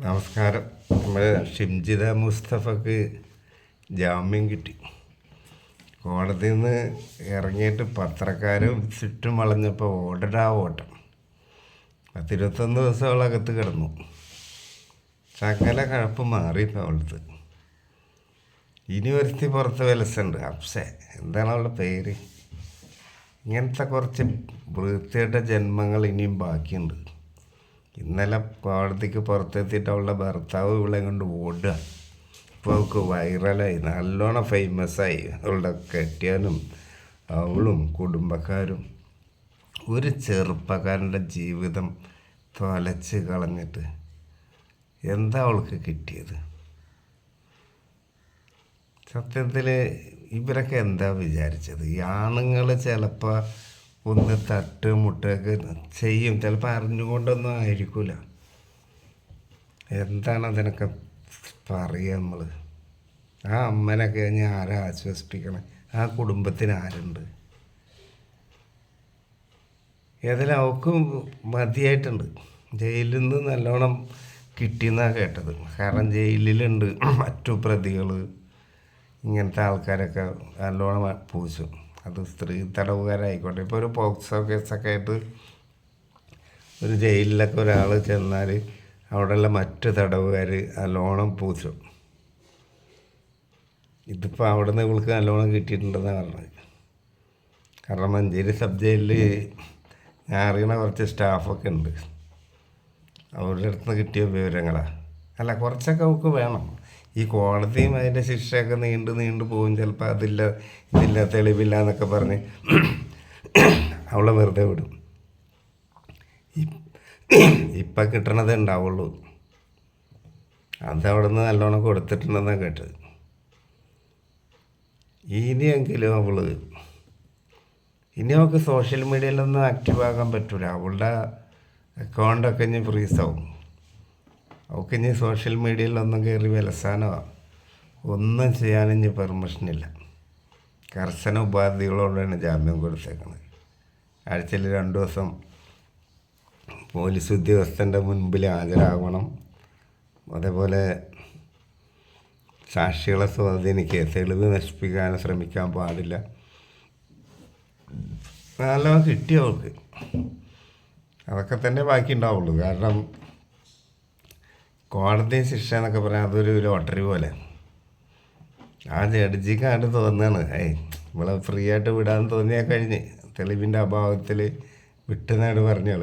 നമസ്കാരം. നമ്മുടെ ഷിംജിത മുസ്തഫക്ക് ജാമ്യം കിട്ടി. കോടതിയിൽ നിന്ന് ഇറങ്ങിയിട്ട് പത്രക്കാരും ചുറ്റും വളഞ്ഞപ്പോൾ ഓടടാ ഓട്ടം. പത്തിരുപത്തൊന്ന് ദിവസം അവളകത്ത് കിടന്നു. സകല കഴപ്പ് മാറി അവളത്ത് ഒരുത്തി പുറത്ത് വിലസുണ്ട്. അപ്സെ എന്താണ് അവളുടെ പേര്? ഇങ്ങനത്തെ കുറച്ച് വൃത്തിയുടെ ജന്മങ്ങൾ ഇനിയും ബാക്കിയുണ്ട്. ഇന്നലെ കോടതിക്ക് പുറത്തെത്തിയിട്ട് അവളുടെ ഭർത്താവ് ഇവളെ കൊണ്ട് ഓടുക. ഇപ്പോൾ അവൾക്ക് വൈറലായി നല്ലോണം ഫേമസായി അവളുടെ കെട്ടിയാനും അവളും കുടുംബക്കാരും. ഒരു ചെറുപ്പക്കാരന്റെ ജീവിതം തൊലച്ച് കളഞ്ഞിട്ട് എന്താ അവൾക്ക് കിട്ടിയത്? സത്യത്തിൽ ഇവരൊക്കെ എന്താ വിചാരിച്ചത്? ഈ ആണുങ്ങൾ ചിലപ്പോൾ ഒന്ന് തട്ട് മുട്ടൊക്കെ ചെയ്യും. ചിലപ്പോൾ അറിഞ്ഞുകൊണ്ടൊന്നും ആയിരിക്കില്ല എന്താണ് അതിനൊക്കെ പറയുക നമ്മൾ ആ അമ്മനൊക്കെ ഞാൻ ആരാ ആശ്വസിപ്പിക്കണം? ആ കുടുംബത്തിന് ആരുണ്ട്? ഏതായാലും അവക്കും മതിയായിട്ടുണ്ട്. ജയിലിൽ നിന്ന് നല്ലോണം കിട്ടിയെന്നാണ് കേട്ടത്. കാരണം ജയിലിലുണ്ട് മറ്റു പ്രതികൾ ഇങ്ങനത്തെ ആൾക്കാരൊക്കെ നല്ലോണം പൂശും അത് സ്ത്രീ തടവുകാരായിക്കോട്ടെ ഇപ്പോൾ ഒരു പോക്സോ കേസൊക്കെ ആയിട്ട് ഒരു ജയിലിലൊക്കെ ഒരാൾ ചെന്നാൽ അവിടെയുള്ള മറ്റ് തടവുകാർ നല്ലോണം പൂശും. ഇതിപ്പോൾ അവിടെ നിന്ന് ഇവൾക്ക് നല്ലോണം കിട്ടിയിട്ടുണ്ടെന്നാണ് പറഞ്ഞത്. കാരണം മഞ്ചേരി സബ് ജയിലിൽ ഞാൻ അറിയണ കുറച്ച് സ്റ്റാഫൊക്കെ ഉണ്ട്. അവരുടെ അടുത്ത് നിന്ന് കിട്ടിയ വിവരങ്ങളാണ് അല്ല കുറച്ചൊക്കെ നമുക്ക് വേണം. ഈ കോടതിയും അതിന്റെ ശിക്ഷയൊക്കെ നീണ്ടു നീണ്ടു പോകും ചിലപ്പോൾ അതില്ല ഇതില്ല തെളിവില്ല എന്നൊക്കെ പറഞ്ഞ് അവളെ വെറുതെ വിടും. ഇപ്പം കിട്ടണതേ ഉണ്ടാവുള്ളൂ. അത് അവിടെ നിന്ന് നല്ലോണം കൊടുത്തിട്ടുണ്ടെന്നാണ് കേട്ടത്. ഇനിയെങ്കിലും അവൾ ഇനി അവൾക്ക് സോഷ്യൽ മീഡിയയിലൊന്നും ആക്റ്റീവ് ആകാൻ പറ്റൂല. അവളുടെ അക്കൗണ്ടൊക്കെ ഇനി ഫ്രീസാവും അവൾക്ക് ഇനി സോഷ്യൽ മീഡിയയിലൊന്നും കയറി വിലസാനോ ഒന്നും ചെയ്യാൻ ഇനി പെർമിഷനില്ല. കർശന ഉപാധികളോടാണ് ജാമ്യം കൊടുത്തേക്കുന്നത്. ആഴ്ചയിൽ രണ്ട് ദിവസം പോലീസ് ഉദ്യോഗസ്ഥന്റെ മുൻപിൽ ഹാജരാകണം. അതേപോലെ സാക്ഷികളെ സ്വാധീനിക്കുക തെളിവ് നശിപ്പിക്കാൻ ശ്രമിക്കാൻ പാടില്ല. നല്ലോണം കിട്ടി അവൾക്ക്. അതൊക്കെ തന്നെ ബാക്കി ഉണ്ടാവുള്ളൂ കാരണം കോടതി ശിക്ഷ എന്നൊക്കെ പറഞ്ഞാൽ അതൊരു ലോട്ടറി പോലെ. ആ ജഡ്ജിക്കാണ്ട് തോന്നുകയാണ് ഏയ് നമ്മളെ ഫ്രീ ആയിട്ട് വിടാൻ തോന്നിയാൽ കഴിഞ്ഞ്. തെളിവിന്റെ അഭാവത്തിൽ വിട്ടുന്നാണ് പറഞ്ഞാൾ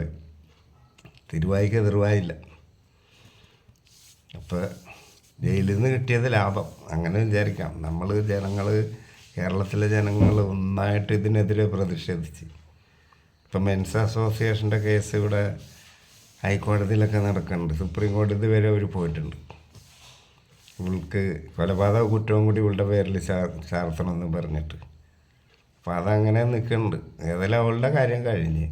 തിരുവായിക്ക് എതിർവായില്ല. അപ്പോൾ ജയിലിൽ നിന്ന് കിട്ടിയത് ലാഭം. അങ്ങനെ വിചാരിക്കാം. നമ്മൾ ജനങ്ങൾ കേരളത്തിലെ ജനങ്ങൾ ഒന്നായിട്ട് ഇതിനെതിരെ പ്രതിഷേധിച്ച്. ഇപ്പം മെൻസ് അസോസിയേഷന്റെ കേസ് ഇവിടെ ഹൈക്കോടതിയിലൊക്കെ നടക്കുന്നുണ്ട്. സുപ്രീം കോടതി വരെ അവർ പോയിട്ടുണ്ട്. ഇവൾക്ക് കൊലപാതക കുറ്റവും കൂടി ഇവളുടെ പേരിൽ ചാർത്തണമെന്ന് പറഞ്ഞിട്ട്. അപ്പം അതങ്ങനെ നിൽക്കുന്നുണ്ട് ഏതായാലും അവളുടെ കാര്യം കഴിഞ്ഞ്.